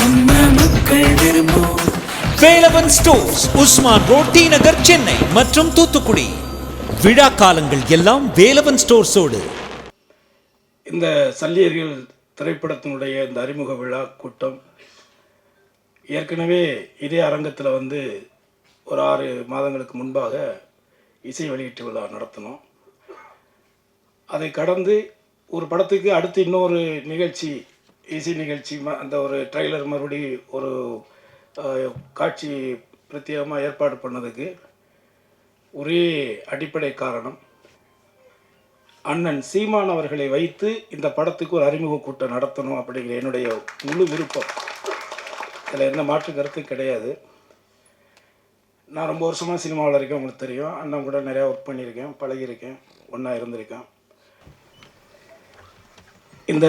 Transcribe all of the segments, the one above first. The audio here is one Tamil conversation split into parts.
நம்ம மக்கள் விரும்பும் Velavan stores Usman road T Nagar Chennai மற்றும் தூத்துக்குடி. விழா காலங்கள் எல்லாம் வேலவன் ஸ்டோர்ஸோடு. இந்த சல்லியர்கள் திரைப்படத்தினுடைய இந்த அறிமுக விழா கூட்டம் ஏற்கனவே இதே அரங்கத்தில் வந்து ஒரு ஆறு மாதங்களுக்கு முன்பாக இசை வெளியீட்டு விழா நடத்தினோம் அதை கடந்து ஒரு படத்துக்கு அடுத்து இன்னொரு நிகழ்ச்சி இசை நிகழ்ச்சி அந்த ஒரு ட்ரெய்லர் மறுபடி ஒரு காட்சி பிரத்யேகமாக ஏற்பாடு பண்ணதுக்கு ஒரே அடிப்படை காரணம் அண்ணன் சீமான் அவர்களை வைத்து இந்த படத்துக்கு ஒரு அறிமுக கூட்டம் நடத்தணும் அப்படிங்கிற என்னுடைய முழு விருப்பம். இதில் எந்த மாற்று கருத்தும் கிடையாது. நான் ரொம்ப வருஷமாக சினிமாவில் இருக்கேன் உங்களுக்கு தெரியும். அண்ணன் கூட நிறையா ஒர்க் பண்ணியிருக்கேன் பழகியிருக்கேன் ஒன்றா இருந்திருக்கேன். இந்த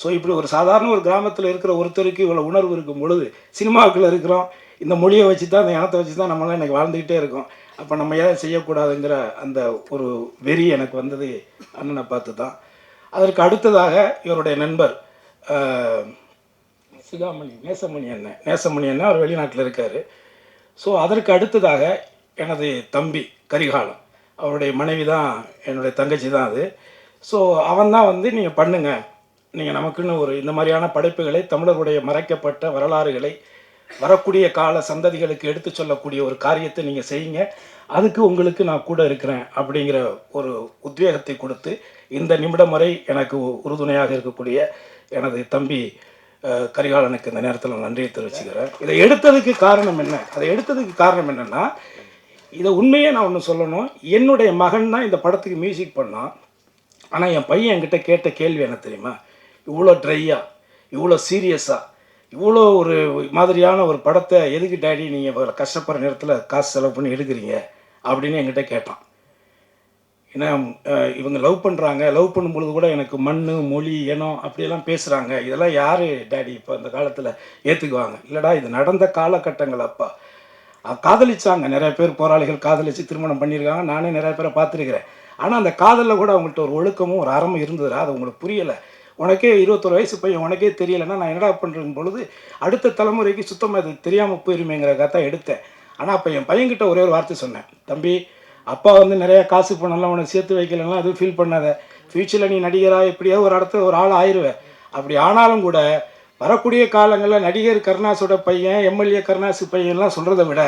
ஸோ இப்படி ஒரு சாதாரண ஒரு கிராமத்தில் இருக்கிற ஒருத்தருக்கு இவ்வளோ உணர்வு இருக்கும் பொழுது சினிமாவுக்குள்ள இருக்கிறோம் இந்த மொழியை வச்சு தான் அந்த இனத்தை வச்சு தான் நம்மளாம் எனக்கு வாழ்ந்துக்கிட்டே இருக்கோம். அப்போ நம்ம ஏன் செய்யக்கூடாதுங்கிற அந்த ஒரு வெறி எனக்கு வந்தது அண்ணனை பார்த்து தான் அதற்கு அடுத்ததாக இவருடைய நண்பர் சிகாமணி நேசமணி அண்ணன். நேசமணி அண்ணன் அவர் வெளிநாட்டில் இருக்கார். ஸோ அதற்கு அடுத்ததாக எனது தம்பி கரிகாலம் அவருடைய மனைவி தான் என்னுடைய தங்கச்சி தான் அது. ஸோ அவன் தான் வந்து நீங்கள் பண்ணுங்கள் நீங்கள் நமக்குன்னு ஒரு இந்த மாதிரியான படைப்புகளை தமிழர்களுடைய மறைக்கப்பட்ட வரலாறுகளை வரக்கூடிய கால சந்ததிகளுக்கு எடுத்து சொல்லக்கூடிய ஒரு காரியத்தை நீங்கள் செய்யுங்க. அதுக்கு உங்களுக்கு நான் கூட இருக்கிறேன் அப்படிங்கிற ஒரு உத்வேகத்தை கொடுத்து இந்த நிமிடம் வரை எனக்கு உறுதுணையாக இருக்கக்கூடிய எனது தம்பி கரிகாலனுக்கு இந்த நேரத்தில் நான் நன்றியை தெரிவிச்சுக்கிறேன். இதை எடுத்ததுக்கு காரணம் என்ன? அதை எடுத்ததுக்கு காரணம் என்னென்னா இதை உண்மையே நான் ஒன்று சொல்லணும். என்னுடைய மகன் தான் இந்த படத்துக்கு மியூசிக் பண்ணான். ஆனால் என் பையன் என்கிட்ட கேட்ட கேள்வி என்ன தெரியுமா? இவ்வளோ ட்ரையாக இவ்வளோ சீரியஸாக இவ்வளோ ஒரு மாதிரியான ஒரு படத்தை எதுக்கு டேடி நீங்கள் கஷ்டப்படுற நேரத்தில் காசு செலவு பண்ணி எடுக்கிறீங்க அப்படின்னு என்கிட்ட கேட்டான். ஏன்னா இவங்க லவ் பண்ணுறாங்க லவ் பண்ணும்பொழுது கூட எனக்கு மண் மொழி இனம் அப்படியெல்லாம் பேசுகிறாங்க இதெல்லாம் யார் டேடி இப்போ அந்த காலத்தில் ஏற்றுக்குவாங்க இல்லைடா இது நடந்த காலகட்டங்கள் அப்பா. காதலிச்சாங்க. நிறைய பேர் போராளிகள் காதலித்து திருமணம் பண்ணியிருக்காங்க. நானே நிறைய பேரை பார்த்துருக்கிறேன். ஆனால் அந்த காதலில் கூட அவங்கள்ட்ட ஒரு ஒழுக்கமும் ஒரு அறமும் இருந்ததுடா. அது உங்களுக்கு புரியலை. உனக்கே இருபத்தொரு வயசு பையன் உனக்கே தெரியலைன்னா நான் என்னடா பண்ணுறேன் பொழுது அடுத்த தலைமுறைக்கு சுத்தமாக இது தெரியாமல் போயிருமேங்கிறக்காக தான் எடுத்தேன். ஆனால் அப்போ என் பையன்கிட்ட ஒரே ஒரு வார்த்தை சொன்னேன். தம்பி அப்பா வந்து நிறையா காசு பண்ணலாம் உனக்கு சேர்த்து வைக்கலாம் அதுவும் ஃபீல் பண்ணாத. ஃப்யூச்சரில் நீ நடிகராக எப்படியாவது ஒரு இடத்துல ஒரு ஆள் ஆயிடுவேன் அப்படி ஆனாலும் கூட வரக்கூடிய காலங்களில் நடிகர் கருணாஸோட பையன் எம்எல்ஏ கருணாசு பையன்லாம் சொல்கிறத விட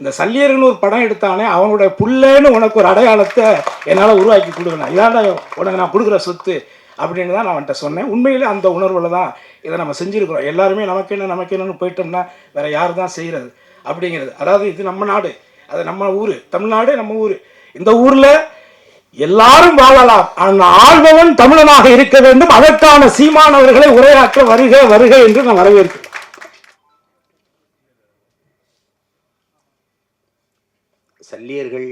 இந்த சல்லியர்னு ஒரு படம் எடுத்தானே அவனோட புள்ளேன்னு உனக்கு ஒரு அடையாளத்தை என்னால் உருவாக்கி கொடுக்கணும். இதாண்டா உனக்கு நான் கொடுக்குற சொத்து. அப்படின்னு தான் நான் அவன்கிட்ட சொன்னேன். உண்மையிலே அந்த உணர்வில் தான் இதை நம்ம செஞ்சுருக்கிறோம். எல்லாருமே நமக்கு என்ன நமக்கு என்னன்னு போயிட்டோம்னா வேற யார் தான் செய்கிறது அப்படிங்கிறது. அதாவது இது நம்ம நாடு. அது நம்ம ஊர். தமிழ்நாடு நம்ம ஊர். இந்த ஊரில் எல்லாரும் வாழலாம். அந்த ஆள்பவன் தமிழனாக இருக்க வேண்டும். அதற்கான சீமானவர்களை உரையாற்ற வருக வருக என்று நான் வரவேற்கிறேன். சல்லியர்கள்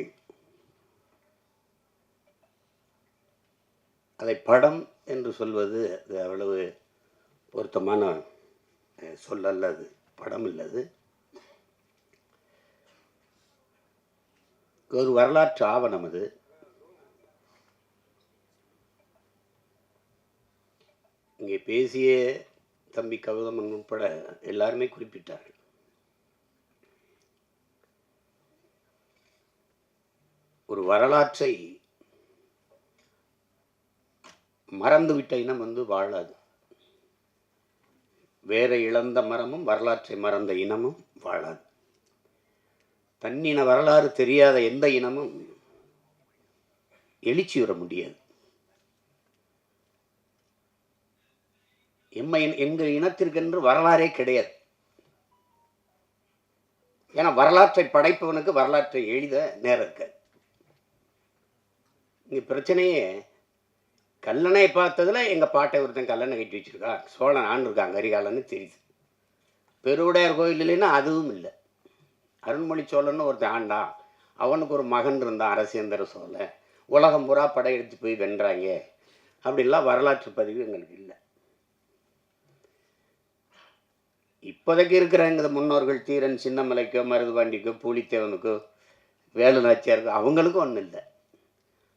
அதை படம் என்று சொல்வது அது அவ்வளவு பொருத்தமான சொல்லல்லது அது. படம் இல்லது. ஒரு வரலாற்று ஆவணம் அது. இங்கே பேசிய தம்பி கவுதமன் உட்பட எல்லாருமே குறிப்பிட்டார்கள். ஒரு வரலாற்றை மறந்துவிட்ட இனம் வந்து வாழாது. வேற இழந்த மரமும் வரலாற்றை மறந்த இனமும் வாழாது. தன்னின வரலாறு தெரியாத எந்த இனமும் எழுச்சி வர முடியாது. எம்மை எங்கள் இனத்திற்கென்று வரலாறே கிடையாது. ஏன்னா வரலாற்றை படைப்பவனுக்கு வரலாற்றை எழுத நேரம் இருக்காது. இங்கே பிரச்சனையே கல்லணை பார்த்ததுல எங்கள் பாட்டை ஒருத்தன் கல்லணை கட்டி வச்சிருக்கா. சோழன் ஆண்டிருக்காங்க கரிகாலன்னு தெரியுது. பெருவுடையார் கோயில் இல்லைன்னா அதுவும் இல்லை. அருண்மொழி சோழன்னு ஒருத்தன் ஆண்டான் அவனுக்கு ஒரு மகன் இருந்தான் அரசேந்திர சோழன் உலகம் பூரா படையெடுத்து போய் வென்றாங்க. அப்படிலாம் வரலாற்று பதிவு எங்களுக்கு இல்லை. இப்போதைக்கு இருக்கிற எங்கள் முன்னோர்கள் தீரன் சின்னமலைக்கோ மருதுபாண்டிக்கோ பூலித்தேவனுக்கோ வேலு நாச்சியாருக்கோ அவங்களுக்கும் ஒன்றும் இல்லை.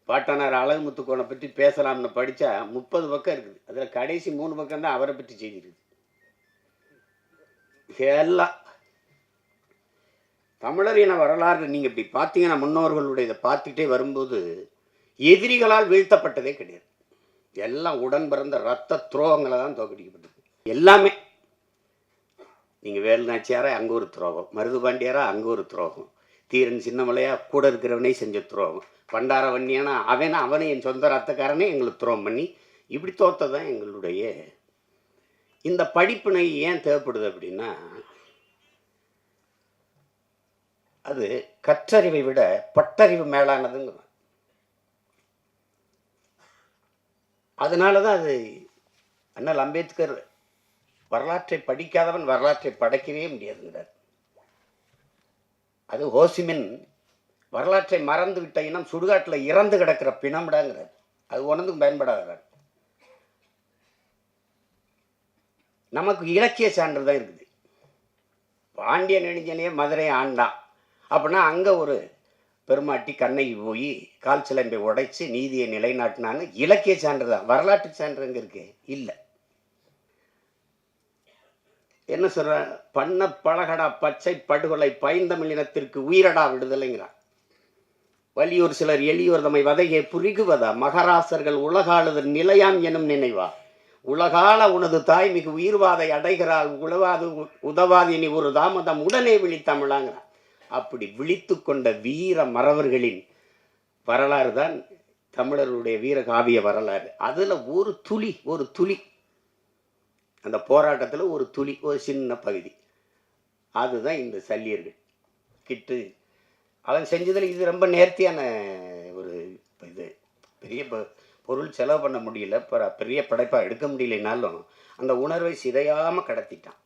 பாட்டனார் அழகுமுத்துக்கோனை பற்றி பேசலாம்னு படித்தா முப்பது பக்கம் இருக்குது. அதில் கடைசி மூணு பக்கம் தான் அவரை பற்றி செய்தி இருக்குது. எல்லாம் தமிழர் இன வரலாறு நீங்கள் இப்படி பார்த்தீங்கன்னா முன்னோர்களுடைய இதை பார்த்துட்டே வரும்போது எதிரிகளால் வீழ்த்தப்பட்டதே கிடையாது. எல்லாம் உடன் பிறந்த ரத்த துரோகங்களை தான் தோக்கடிக்கப்பட்டது. எல்லாமே நீங்கள் வேலு நாச்சியாரா அங்கே ஒரு துரோகம் மருதுபாண்டியாரா அங்கே ஒரு துரோகம். தீரன் சின்னமலையா கூட இருக்கிறவனே செஞ்ச துரோகம். பண்டார வன்னியானா அவன் அவனை என் சொந்த ரத்தக்காரனே எங்களுக்கு துரோகம் பண்ணி இப்படி தோத்ததான் எங்களுடைய இந்த படிப்பினை ஏன் தேவைப்படுது அப்படின்னா அது கற்றறிவை விட பட்டறிவு மேலானதுங்க அதனால தான் அது அண்ணல் அம்பேத்கர் வரலாற்றை படிக்காதவன் வரலாற்றை படைக்கவே முடியாதுங்கிறார். அது ஹோசிமின் வரலாற்றை மறந்து விட்ட இனம் சுடுகாட்டில் இறந்து கிடக்கிற பிணம்டாங்கிறார். அது ஒன்றுக்கும் பயன்படாதார். நமக்கு இலக்கிய சான்று தான் இருக்குது. பாண்டிய நெடுஞ்சனையே மதுரை ஆண்டான் அப்படின்னா அங்கே ஒரு பெருமாட்டி கண்ணகி போய் கால் சிலம்பை உடைச்சி நீதியை நிலைநாட்டினான்னு இலக்கிய சான்று தான். வரலாற்று சான்று எங்கே இருக்கு. இல்லை. என்ன சொல்ற? பண்ண பழகடா பச்சை படுகொலை பைந்தமிழினத்திற்கு உயிரடா விடுதலைங்கிறான் வலியூர் சிலர் எளியோர் தம்மை வதையை புரிகுவதா? மகராசர்கள் உலகாளுதல் நிலையாம் எனும் நினைவா? உலகால உனது தாய் மிகு உயிர்வாதை அடைகிறாள் உழவாது உதவாது இனி ஒரு தாமதம் உடனே விழித்தமிழாங்கிறான் அப்படி விழித்து கொண்ட வீர மறவர்களின் வரலாறு தான் தமிழருடைய வீர காவிய வரலாறு. அதில் ஒரு துளி ஒரு துளி. அந்த போராட்டத்தில் ஒரு துளி ஒரு சின்ன பகுதி. அதுதான் இந்த சல்லியர்கள். கிட்டு. அவன் செஞ்சதில் இது ரொம்ப நேர்த்தியான ஒரு இது. பெரிய ப- பொருள் செலவு பண்ண முடியல. பெரிய படைப்பாக எடுக்க முடியலைனாலும் அந்த உணர்வை சிதையாமல் கடத்திட்டான்.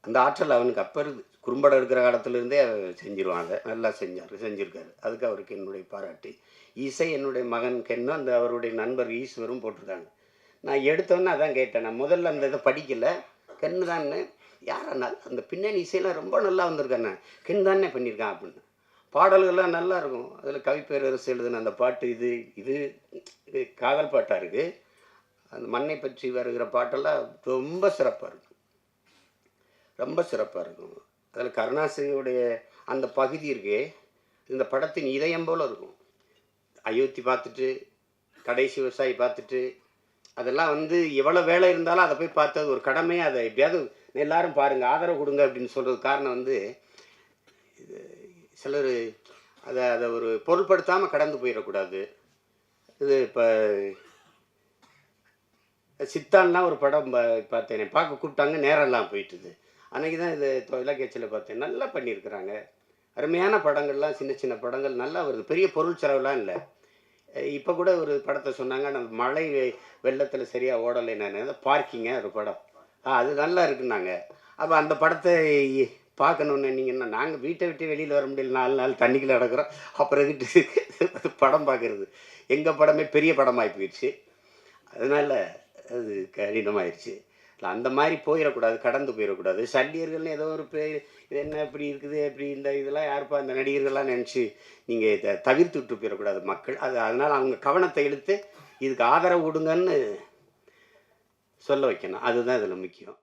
அந்த ஆற்றல் அவனுக்கு அப்போ இருக்குது குறும்படம் இருக்கிற காலத்திலேருந்தே செஞ்சிருவான். அதை நல்லா செஞ்சார் செஞ்சுருக்காரு. அதுக்கு அவருக்கு என்னுடைய பாராட்டு. இசை என்னுடைய மகன் கென்னும் அந்த அவருடைய நண்பர் ஈஸ்வரும் போட்டிருக்காங்க. நான் எடுத்தோன்னே அதான் கேட்டேன். நான் முதல்ல அந்த இதை படிக்கலை. கண்ணு தானே யாரண்ணா அந்த பின்னணி இசையெல்லாம் ரொம்ப நல்லா வந்திருக்காண்ணே. கண்ணு தானே பண்ணியிருக்கான் அப்படின்னு. பாடல்கள்லாம் நல்லா இருக்கும். அதில் கவிப்பேரரசு எழுதின அந்த பாட்டு இது இது இது காதல் பாட்டாக இருக்குது அந்த மண்ணை பற்றி வருகிற பாட்டெல்லாம் ரொம்ப சிறப்பாக இருக்கும். ரொம்ப சிறப்பாக இருக்கும். அதில் கருணாசிரியுடைய அந்த பகுதி இருக்கே இந்த படத்தின் இதயம் போல் இருக்கும். அயோத்தி பார்த்துட்டு கடைசி விவசாயி பார்த்துட்டு அதெல்லாம் வந்து எவ்வளோ வேலை இருந்தாலும் அதை போய் பார்த்தது ஒரு கடமையாக அதை எப்படியாவது எல்லாரும் பாருங்கள் ஆதரவு கொடுங்க அப்படின்னு சொல்கிறது காரணம் வந்து இது சிலர் அதை அதை ஒரு பொருட்படுத்தாமல் கடந்து போயிடக்கூடாது. இது இப்போ சித்தான்லாம் ஒரு படம் பார்த்தேன் பார்க்க கூப்பிட்டாங்க நேரம்லாம் போயிட்டுது. அன்றைக்கி தான் இது தொ- இலக்கியத்தில் பார்த்தேன் நல்லா பண்ணியிருக்கிறாங்க. அருமையான படங்கள்லாம் சின்ன சின்ன படங்கள் நல்லா வருது. பெரிய பொருள் செலவுலாம் இல்லை. இப்போ கூட ஒரு படத்தை சொன்னாங்க நம்ம மழை வெள்ளத்தில் சரியாக ஓடலை நான். பார்க்கிங்க ஒரு படம். ஆ அது நல்லா இருக்குன்னாங்க. அப்போ அந்த படத்தை பார்க்கணுன்னு நீங்கள் நாங்கள் வீட்டை விட்டு வெளியில் வர முடியல. நாலு நாள் தண்ணிக்குள்ளே நடக்கிறோம். அப்புறம் எங்கிட்டு படம் பார்க்குறது? எங்கள் படமே பெரிய படமாகி போயிடுச்சு. அதனால் அது கடினமாயிடுச்சு அந்த மாதிரி போயிடக்கூடாது கடந்து போயிடக்கூடாது. சண்டியர்கள்னு ஏதோ ஒரு பேர் இது என்ன இப்படி இருக்குது இப்படி இந்த இதெல்லாம் யாருப்பா இந்த நடிகர்கள்லாம் நினச்சி நீங்கள் இதை தவிர்த்து விட்டு போயிடக்கூடாது மக்கள். அது அதனால் அவங்க கவனத்தை இழுத்து இதுக்கு ஆதரவு கொடுங்கன்னு சொல்ல வைக்கணும். அதுதான் இதில் முக்கியம்.